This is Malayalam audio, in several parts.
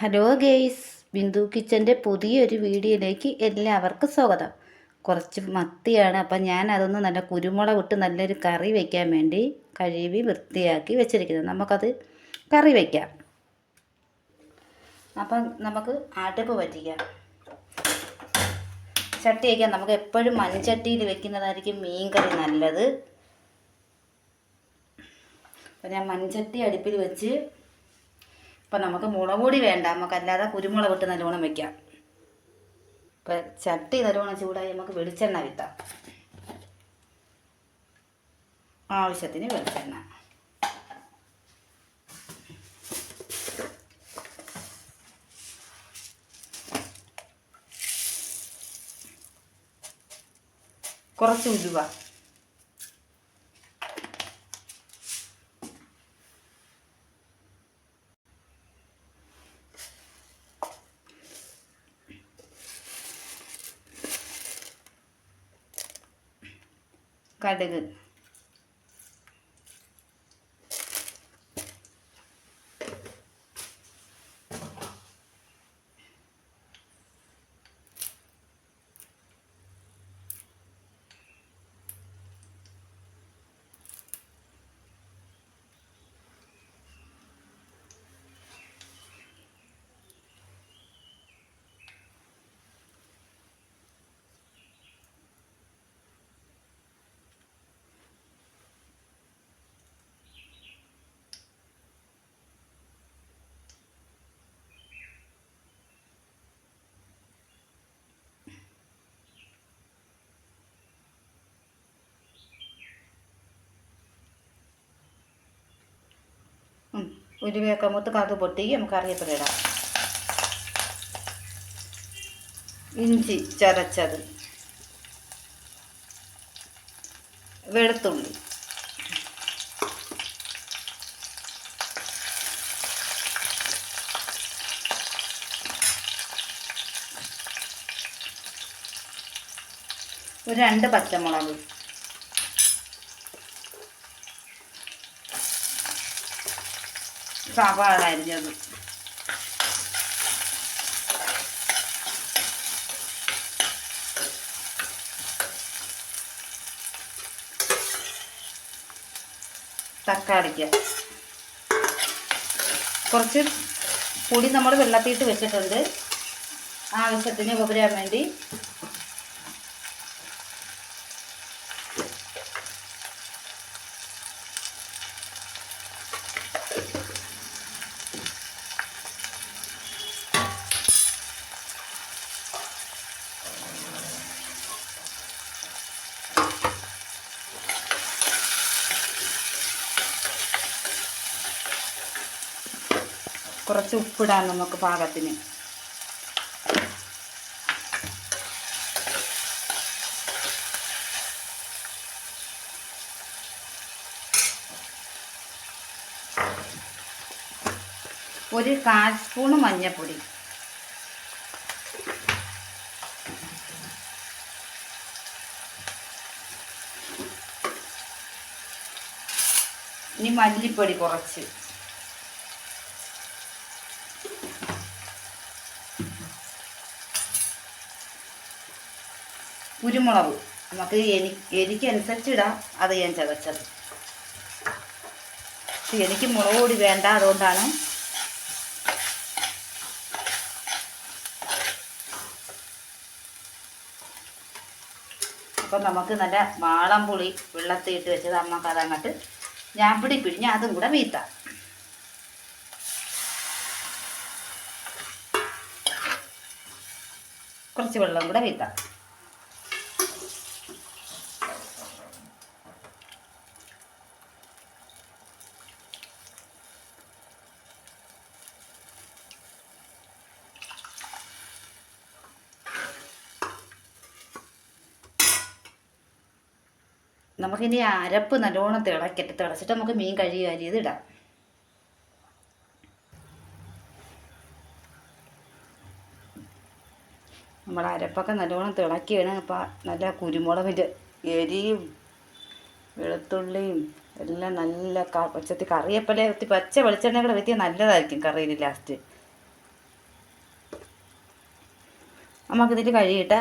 ഹലോ ഗെയ്സ് ബിന്ദു കിച്ചന്റെ പുതിയൊരു വീഡിയോയിലേക്ക് എല്ലാവർക്കും സ്വാഗതം. കുറച്ച് മത്തിയാണ് അപ്പം ഞാൻ അതൊന്ന് നല്ല കുരുമുളക് ഇട്ട് നല്ലൊരു കറി വയ്ക്കാൻ വേണ്ടി കഴുകി വൃത്തിയാക്കി വെച്ചിരിക്കുന്നത് നമുക്കത് കറി വയ്ക്കാം അപ്പം നമുക്ക് അടുപ്പ് പറ്റിക്കാം. ചട്ടി വയ്ക്കാം നമുക്ക് എപ്പോഴും മൺചട്ടിയിൽ വെക്കുന്നതായിരിക്കും മീൻ കറി നല്ലത്. അപ്പം ഞാൻ മൺചട്ടി അടുപ്പിൽ വെച്ച് അപ്പം നമുക്ക് മുളക് പൊടി വേണ്ട. നമുക്ക് അല്ലാതെ കുരുമുളക് ഇട്ട് നല്ലോണം വെക്കാം. ഇപ്പം ചട്ടി നല്ലോണം ചൂടായി നമുക്ക് വെളിച്ചെണ്ണ വിത്താം ആവശ്യത്തിന് വെളിച്ചെണ്ണ. കുറച്ച് ഉലുവ. கதகு ഉലുവയൊക്കെ മൂത്ത് കത് പൊട്ടി നമുക്ക് അറിയപ്പെട ഇടാം ഇഞ്ചി ചതച്ചത്. വെളുത്തുള്ളി. ഒരു രണ്ട് പച്ചമുളക്. സവാള അരിഞ്ഞത് തക്കാളിക്ക കുറച്ച് പൊടി നമ്മൾ വെള്ളത്തിയിട്ട് വെച്ചിട്ടുണ്ട്. ആവശ്യത്തിന് ഉപരാൻ വേണ്ടി കുറച്ച് ഉപ്പിടാം നമുക്ക് പാകത്തിന്. ഒരു കാൽ സ്പൂൺ മഞ്ഞൾപ്പൊടി ഇനി മല്ലിപ്പൊടി കുറച്ച്. കുരുമുളക്. നമുക്ക് എനി എരിക്കനുസരിച്ച് ഇടാം അത് ഞാൻ ചതച്ചത്. എനിക്ക് മുളക് പൊടി വേണ്ട അതുകൊണ്ടാണ് അപ്പം നമുക്ക് നല്ല വാളം പുളി വെള്ളത്തിയിട്ട് വെച്ചത് നമുക്ക് അതങ്ങോട്ട് ഞാൻ പിടി പിഴിഞ്ഞ് അതും കൂടെ വീത്താം കുറച്ച് വെള്ളം കൂടെ വീത്താം നമുക്കിനി അരപ്പ് നല്ലോണം തിളക്കട്ടെ. തിളച്ചിട്ട് നമുക്ക് മീൻ കഴുകി അരിയത് ഇടാം. നമ്മൾ അരപ്പൊക്കെ നല്ലോണം തിളക്കിയാണ് അപ്പം നല്ല കുരുമുളകിന്റെ എരിയും വെളുത്തുള്ളിയും എല്ലാം നല്ല പച്ചത്തി കറിയപ്പല ഒത്തി പച്ച വെളിച്ചെണ്ണ കൂടെ വെത്തിയാൽ നല്ലതായിരിക്കും കറിയിൽ ലാസ്റ്റ്. നമുക്കിതിൽ കഴുകിയിട്ട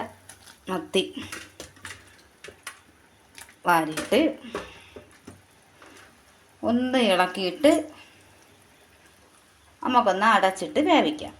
മത്തി. വാരിയിട്ട് ഒന്ന് ഇളക്കിയിട്ട് നമുക്കൊന്ന് അടച്ചിട്ട് വേവിക്കാം.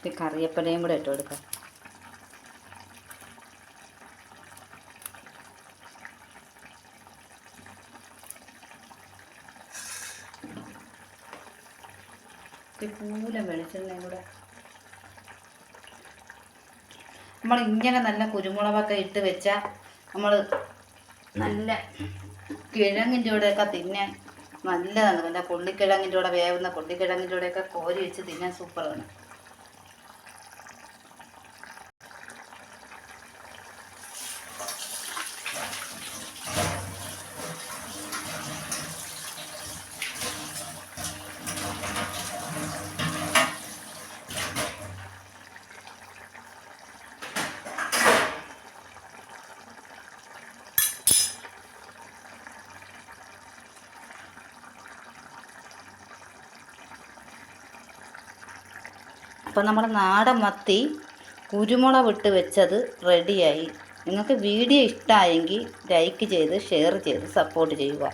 ഇത് കറിയപ്പലയും കൂടെ ഇട്ട് കൊടുക്കാം. കൂല വെളിച്ചെണ്ണയും കൂടെ. നമ്മൾ ഇങ്ങനെ നല്ല കുരുമുളകൊക്കെ ഇട്ട് വെച്ചാൽ നമ്മൾ നല്ല കിഴങ്ങിന്റെ കൂടെയൊക്കെ തിന്നാൻ നല്ലതാണ്. നല്ല പുള്ളിക്കിഴങ്ങിന്റെ കൂടെ വേവുന്ന പുള്ളിക്കിഴങ്ങിന്റെ കൂടെയൊക്കെ കോരി വെച്ച് തിന്നാൻ സൂപ്പറാണ്. അപ്പോൾ നമ്മുടെ നാടൻ മത്തി കുരുമുളക് ഇട്ട് വെച്ചത് റെഡിയായി നിങ്ങൾക്ക് വീഡിയോ ഇഷ്ടമായെങ്കിൽ ലൈക്ക് ചെയ്ത് ഷെയർ ചെയ്ത് സപ്പോർട്ട് ചെയ്യുക.